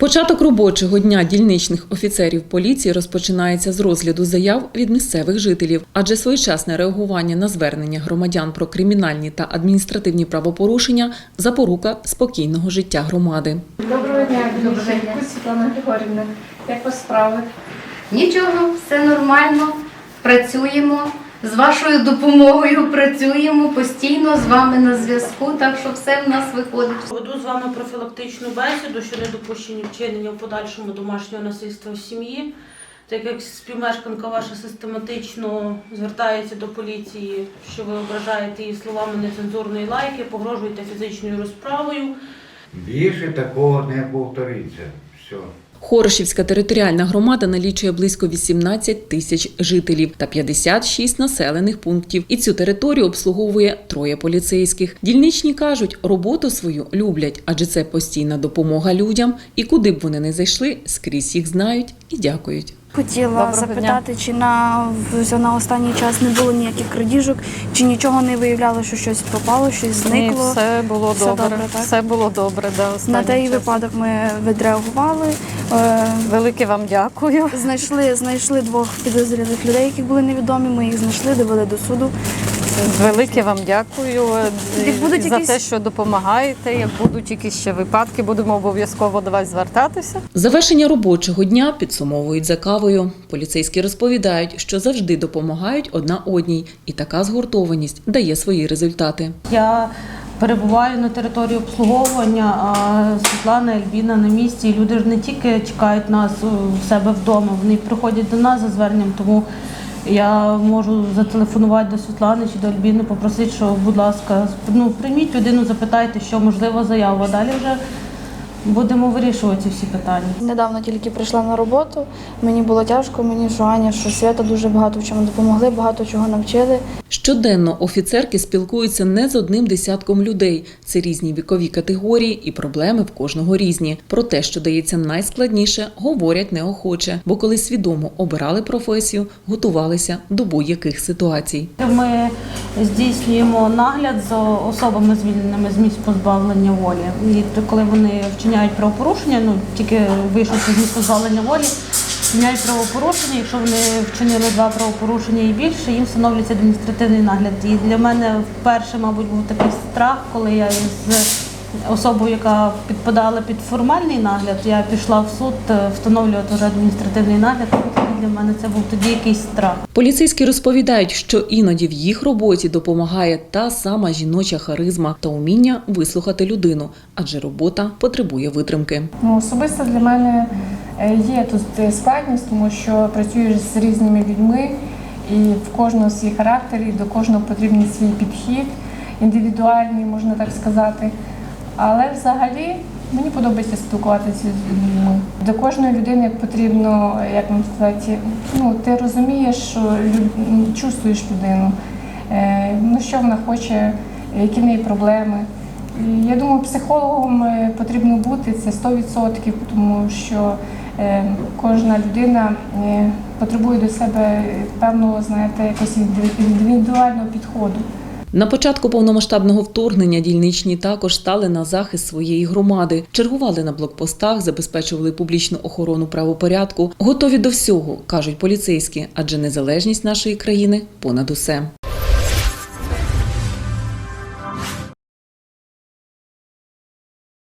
Початок робочого дня дільничних офіцерів поліції розпочинається з розгляду заяв від місцевих жителів, адже своєчасне реагування на звернення громадян про кримінальні та адміністративні правопорушення запорука спокійного життя громади. Доброго дня, Доброго дня. Світлана Григорівна. Як вас справи? Нічого, все нормально. Працюємо. З вашою допомогою працюємо постійно з вами на зв'язку, так що все в нас виходить. Веду з вами профілактичну бесіду щодо недопущення вчинення в подальшому домашнього насильства в сім'ї. Так як співмешканка ваша систематично звертається до поліції, що ви ображаєте її словами нецензурної лайки, погрожуєте фізичною розправою. Більше такого не повториться. Все. Хорошівська територіальна громада налічує близько 18 тисяч жителів та 56 населених пунктів. І цю територію обслуговує троє поліцейських. Дільничні кажуть, роботу свою люблять, адже це постійна допомога людям. І куди б вони не зайшли, скрізь їх знають і дякують. Хотіла Доброго запитати, чи на, на останній час не було ніяких крадіжок, чи нічого не виявляло, що щось пропало, щось зникло. Ні, все було Все добре. добре, так? Все було добре. Да, На той часом. випадок ми відреагували. Е, Велике вам дякую. Знайшли, знайшли двох підозрілих людей, які були невідомі. Ми їх знайшли, довели до суду. Велике вам дякую е, будуть за якісь- те, що допомагаєте. Як будуть якісь ще випадки, будемо обов'язково до вас звертатися. Завершення робочого дня підсумовують за кавою. Поліцейські розповідають, що завжди допомагають одна одній, і така згуртованість дає свої результати. Я перебуваю на території обслуговування, а Світлана Альбіна на місці. І люди ж не тільки чекають нас у себе вдома, вони приходять до нас за зверненням. Тому я можу зателефонувати до Світлани чи до Альбіни, попросити, що, будь ласка, ну, прийміть людину, запитайте, що можливо заява. Далі вже будемо вирішувати всі питання. Недавно тільки прийшла на роботу. Мені було тяжко, мені що Аня, що Свята дуже багато в чому допомогли, багато чого навчили. Щоденно офіцерки спілкуються не з одним десятком людей. Це різні вікові категорії і проблеми в кожного різні. Про те, що дається найскладніше, говорять неохоче, бо коли свідомо обирали професію, готувалися до будь-яких ситуацій. Ми здійснюємо нагляд за особами звільненими з місць позбавлення волі. І то, коли вони вчиняють правопорушення, ну тільки вийшовши з місць позбавлення волі, вчиняють правопорушення. Якщо вони вчинили два правопорушення і більше, їм встановлюється адміністративний нагляд. І для мене вперше, мабуть, був такий страх, коли я з особою, яка підпадала під формальний нагляд, я пішла в суд е, встановлювати вже адміністративний нагляд. Для мене це був тоді якийсь страх. Поліцейські розповідають, що іноді в їх роботі допомагає та сама жіноча харизма та уміння вислухати людину, адже робота потребує витримки. Ну, особисто для мене е, є тут е, складність, тому що працюєш з різними людьми, і в кожного свій характер, і до кожного потрібен свій підхід, індивідуальний, можна так сказати. Але взагалі мені подобається спілкуватися з людьми. До кожної людини потрібно, як вам сказати, ну, ти розумієш, що лю- м, чувствуєш людину, е, ну, що вона хоче, які в неї проблеми. Я думаю, психологом е, потрібно бути це 100%, тому що е, кожна людина потребує до себе певного, знаєте, якогось індивідуального підходу. На початку повномасштабного вторгнення дільничні також стали на захист своєї громади, чергували на блокпостах, забезпечували публічну охорону правопорядку. Готові до всього, кажуть поліцейські, адже незалежність нашої країни понад усе.